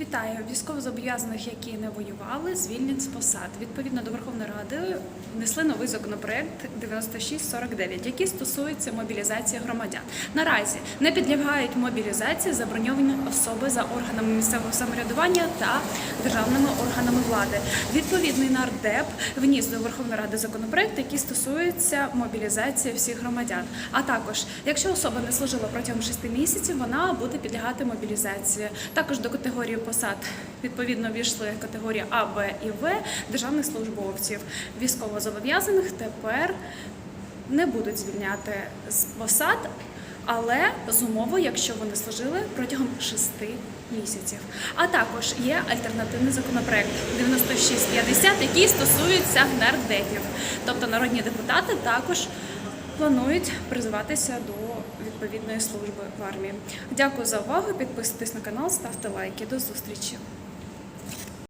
Вітаю військовозобов'язаних, які не воювали, звільнять з посад. Відповідно до Верховної Ради внесли новий законопроект 9649, який стосується мобілізації громадян. Наразі не підлягають мобілізації заброньовані особи за органами місцевого самоврядування та державними органами влади. Відповідний нардеп вніс до Верховної Ради законопроект, який стосується мобілізації всіх громадян. А також, якщо особа не служила протягом 6 місяців, вона буде підлягати мобілізації. Також до категорії посад відповідно війшли категорії А, Б і В державних службовців. Військовозобов'язаних тепер не будуть звільняти з посад, але з умовою, якщо вони служили протягом 6 місяців. А також є альтернативний законопроект 9650, який стосується нардепів. Тобто народні депутати також планують призиватися до відповідної служби в армії. Дякую за увагу. Підписуйтесь на канал, ставте лайки. До зустрічі.